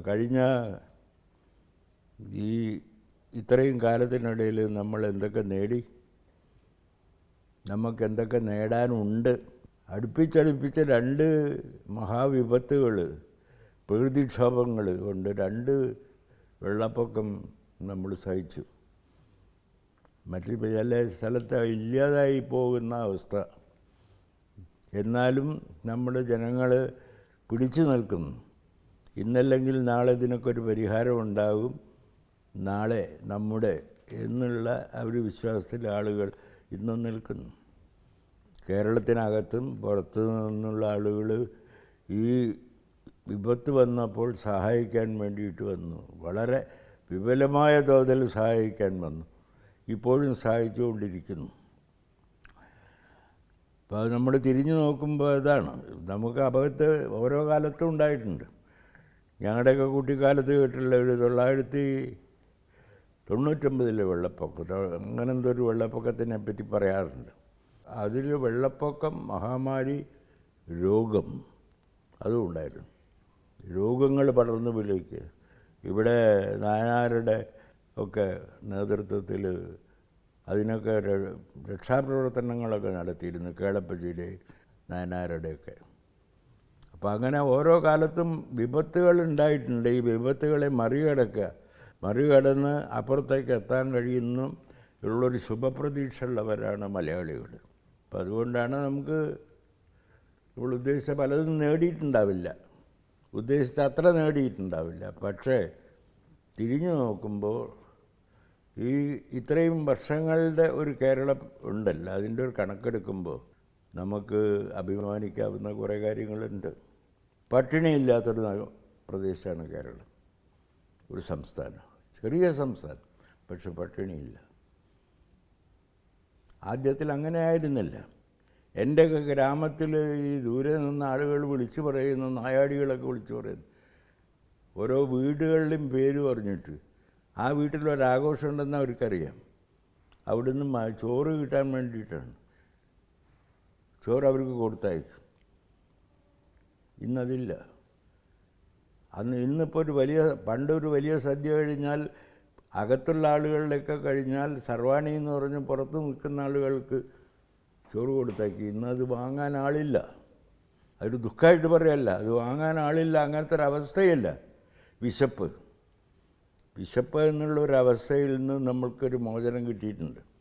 കഴിഞ്ഞ ഈ ഇത്രയും കാലത്തിനിടയിൽ നമ്മൾ എന്തൊക്കെ നേടി? നമുക്ക് എന്തൊക്കെ നേടാനുണ്ട്? അടുപ്പിച്ചടുപ്പിച്ച് രണ്ട് മഹാവിപത്തുകൾ പ്രകൃതിക്ഷോഭങ്ങൾ കൊണ്ട് രണ്ട് വെള്ളപ്പൊക്കം നമ്മൾ സഹിച്ചു. മറ്റു ചില സ്ഥലത്ത് ഇല്ലാതായി പോകുന്ന അവസ്ഥ. എന്നാലും നമ്മുടെ ജനങ്ങൾ പിടിച്ചു നിൽക്കുന്നു. ഇന്നല്ലെങ്കിൽ നാളെ ഇതിനൊക്കെ ഒരു പരിഹാരം ഉണ്ടാകും. നാളെ നമ്മുടെ എന്നുള്ള ആ ഒരു വിശ്വാസത്തിൽ ആളുകൾ ഇന്നും നിൽക്കുന്നു. കേരളത്തിനകത്തും പുറത്തു നിന്നുള്ള ആളുകൾ ഈ വിപത്ത് വന്നപ്പോൾ സഹായിക്കാൻ വേണ്ടിയിട്ട് വന്നു. വളരെ വിപുലമായ തോതിൽ സഹായിക്കാൻ വന്നു. ഇപ്പോഴും സഹായിച്ചുകൊണ്ടിരിക്കുന്നു. അപ്പോൾ നമ്മൾ തിരിഞ്ഞു നോക്കുമ്പോൾ ഇതാണ് നമുക്ക് അപകത്ത് ഓരോ കാലത്തും ഉണ്ടായിട്ടുണ്ട്. ഞങ്ങളുടെയൊക്കെ കുട്ടിക്കാലത്ത് കേട്ടുള്ള ഒരു തൊള്ളായിരത്തി തൊണ്ണൂറ്റൊമ്പതിലെ വെള്ളപ്പൊക്കം. അങ്ങനെ എന്തോ ഒരു വെള്ളപ്പൊക്കത്തിനെ പറ്റി പറയാറുണ്ട്. അതിൽ വെള്ളപ്പൊക്കം മഹാമാരി രോഗം അതും ഉണ്ടായിരുന്നു. രോഗങ്ങൾ പടർന്നു വിളിക്ക് ഇവിടെ നായനാരുടെ ഒക്കെ നേതൃത്വത്തിൽ അതിനൊക്കെ രക്ഷാപ്രവർത്തനങ്ങളൊക്കെ നടത്തിയിരുന്നു കേളപ്പജിയുടെ നായനാരുടെയൊക്കെ. അപ്പോൾ അങ്ങനെ ഓരോ കാലത്തും വിപത്തുകൾ ഉണ്ടായിട്ടുണ്ട്. ഈ വിപത്തുകളെ മറികടക്കുക മറികടന്ന് അപ്പുറത്തേക്ക് എത്താൻ കഴിയുന്നു ഉള്ളൊരു ശുഭപ്രതീക്ഷ ഉള്ളവരാണ് മലയാളികൾ. അപ്പം അതുകൊണ്ടാണ് നമുക്ക് നമ്മൾ ഉദ്ദേശിച്ച പലതും നേടിയിട്ടുണ്ടാവില്ല. ഉദ്ദേശിച്ച അത്ര നേടിയിട്ടുണ്ടാവില്ല. പക്ഷേ തിരിഞ്ഞു നോക്കുമ്പോൾ ഈ ഇത്രയും വർഷങ്ങളുടെ ഒരു കേരളം ഉണ്ടല്ലോ അതിന്റെ ഒരു കണക്കെടുക്കുമ്പോൾ നമുക്ക് അഭിമാനിക്കാവുന്ന കുറേ കാര്യങ്ങളുണ്ട്. പട്ടിണിയില്ലാത്തൊരു പ്രദേശമാണ് കേരളം. ഒരു സംസ്ഥാനം. ചെറിയ സംസ്ഥാനം. പക്ഷെ പട്ടിണിയില്ല. ആദ്യത്തിൽ അങ്ങനെ ആയിരുന്നില്ല. എന്റെയൊക്കെ ഗ്രാമത്തിൽ ഈ ദൂരെ നിന്ന് ആളുകൾ വിളിച്ചു പറയുന്നു നായാടികളൊക്കെ വിളിച്ചു പറയുന്നു. ഓരോ വീടുകളിലും പേര് പറഞ്ഞിട്ട്. ആ വീട്ടിൽ ഒരാഘോഷം ഉണ്ടെന്ന് അവർക്കറിയാം. അവിടുന്ന് ചോറ് കിട്ടാൻ വേണ്ടിയിട്ടാണ്. ചോറ് അവർക്ക് കൊടുത്തയക്കും. ഇന്നതില്ല. അന്ന് ഇന്നിപ്പോൾ ഒരു വലിയ പണ്ടൊരു വലിയ സദ്യ കഴിഞ്ഞാൽ അകത്തുള്ള ആളുകളുടെയൊക്കെ കഴിഞ്ഞാൽ സർവാണി എന്ന് പറഞ്ഞ് പുറത്ത് നിൽക്കുന്ന ആളുകൾക്ക് ചോറ് കൊടുത്തേക്ക് ഇന്നത് വാങ്ങാൻ ആളില്ല. അതൊരു ദുഃഖമായിട്ട് പറയല്ല. അത് വാങ്ങാൻ ആളില്ല. അങ്ങനത്തെ ഒരവസ്ഥയല്ല വിശപ്പ്. വിശപ്പ് എന്നുള്ള ഒരു അവസ്ഥയിൽ നിന്ന് നമ്മൾക്കൊരു മോചനം കിട്ടിയിട്ടുണ്ട്.